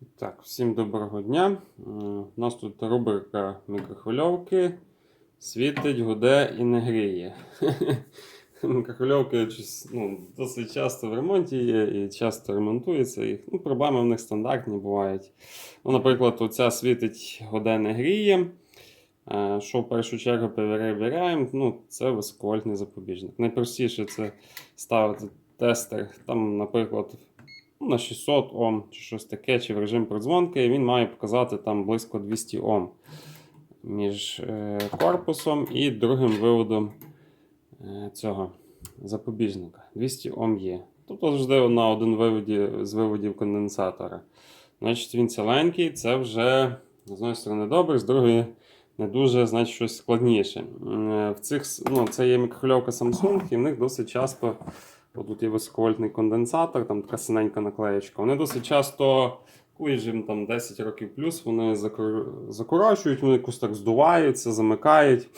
Так, всім доброго дня. Е, У нас тут рубрика мікрохвильовки. Світить, гуде і не гріє. Мікрохвильовки ну, досить часто в ремонті є і часто ремонтуються. Їх. Ну, проблеми в них стандартні бувають. Ну, наприклад, оця світить, гуде не гріє. Е, Що в першу чергу перевіряємо, ну, це високовольтний запобіжник. Найпростіше це ставити тестер, там, наприклад, ну, на 600 Ом чи щось таке, чи в режим продзвонки, він має показати там близько 200 Ом між е, корпусом і другим виводом е, цього запобіжника. 200 Ом є. Тобто завжди на один виводі з виводів конденсатора. Значить, він ціленький, це вже з однієї сторони добре, з другої не дуже, значить, щось складніше. Е, В цих, ну, це є мікрохвильовка Samsung, і в них досить часто. Тут є високовольтний конденсатор, там така синенька наклеєчка. Вони досить часто, їм там 10 років плюс, вони закорочують, вони якось так здуваються, замикають.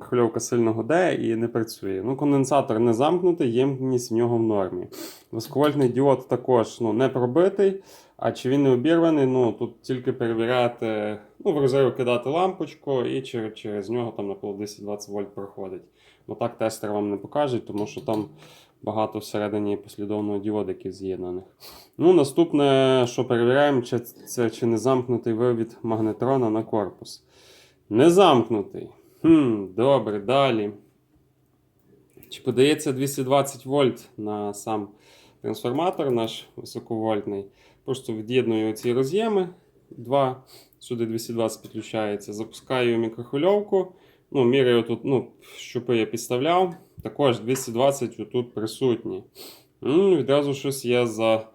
Хвильовка сильно гуде і не працює. Ну, конденсатор не замкнутий, ємність в нього в нормі. Високовольтний діод також ну, не пробитий. А чи він не обірваний, ну тут тільки перевіряти, ну, в резерву кидати лампочку і через, через нього там наприклад 10-20 вольт проходить. Ну так тестер вам не покаже, тому що там багато всередині послідовного діодиків з'єднаних. Ну, наступне, що перевіряємо, чи це чи не замкнутий вивід магнетрона на корпус. Не замкнутий. Хм, Добре, далі. Чи подається 220 вольт на сам трансформатор наш високовольтний? Просто від'єдную ці роз'єми. Два. Сюди 220 підключається. Запускаю мікрохвильовку. Ну, міряю тут, ну, щупи я підставляв. Також 220 тут присутні. М, відразу щось є за,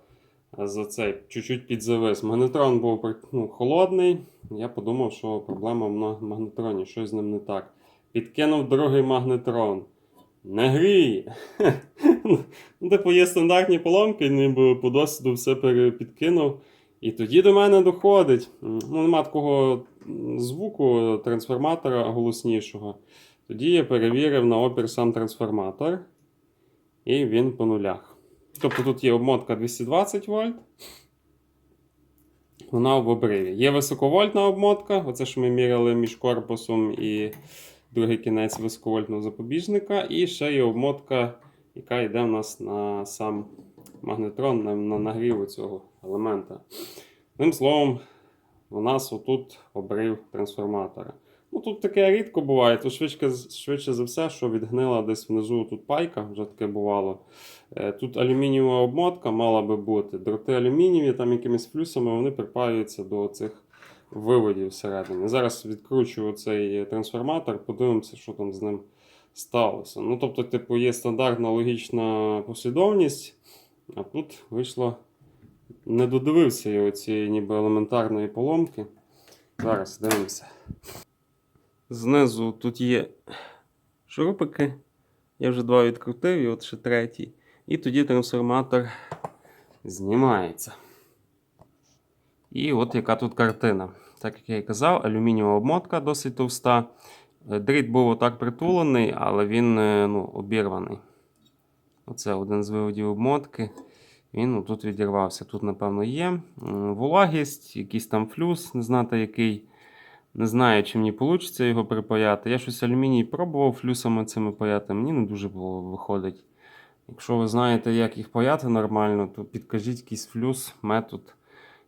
за цей, чуть-чуть підзавис. Магнетрон був ну, холодний. Я подумав, що проблема в магнетроні, щось з ним не так. Підкинув другий магнетрон. Не гріє. Ну, типу, є стандартні поломки, ніби по досвіду все перепідкинув. І тоді до мене доходить. Ну, нема такого звуку трансформатора голоснішого. Тоді я перевірив на опір сам трансформатор. І він по нулях. Тобто тут є обмотка 220 вольт. Вона в обриві. Є високовольтна обмотка, оце що ми міряли між корпусом і другий кінець високовольтного запобіжника. І ще є обмотка, яка йде в нас на сам магнетрон, на, на нагріву цього елемента. Одним словом, у нас отут обрив трансформатора. Ну, тут таке рідко буває, то швидше, швидше за все, що відгнила десь внизу тут пайка, вже таке бувало. Е, Тут алюмінієва обмотка мала би бути. Дроти алюмінієві, там якимись флюсами вони припаюються до цих виводів всередині. Зараз відкручую цей трансформатор, подивимося, що там з ним сталося. Ну, тобто, типу, є стандартна логічна послідовність, а тут вийшло. Не додивився я оцієї ніби елементарної поломки. Зараз дивимося. Знизу тут є шурупики. Я вже два відкрутив, і от ще третій. І тоді трансформатор знімається. І от яка тут картина. Так як я і казав, алюмінієва обмотка досить товста. Дріт був отак притулений, але він е, ну, обірваний. Оце один з виводів обмотки. Він тут відірвався. Тут, напевно, є м, вологість, якийсь там флюс, не знати який. Не знаю, чи мені вийде його припаяти. Я щось алюміній пробував флюсами цими паяти, мені не дуже було виходить. Якщо ви знаєте, як їх паяти нормально, то підкажіть якийсь флюс, метод.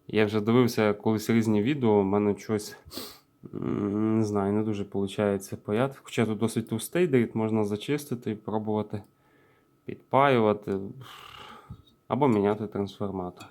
Я вже дивився колись різні відео, у мене щось не знаю, не дуже виходить паяти. Хоча тут досить товстий дріт, можна зачистити і пробувати підпаювати або міняти трансформатор.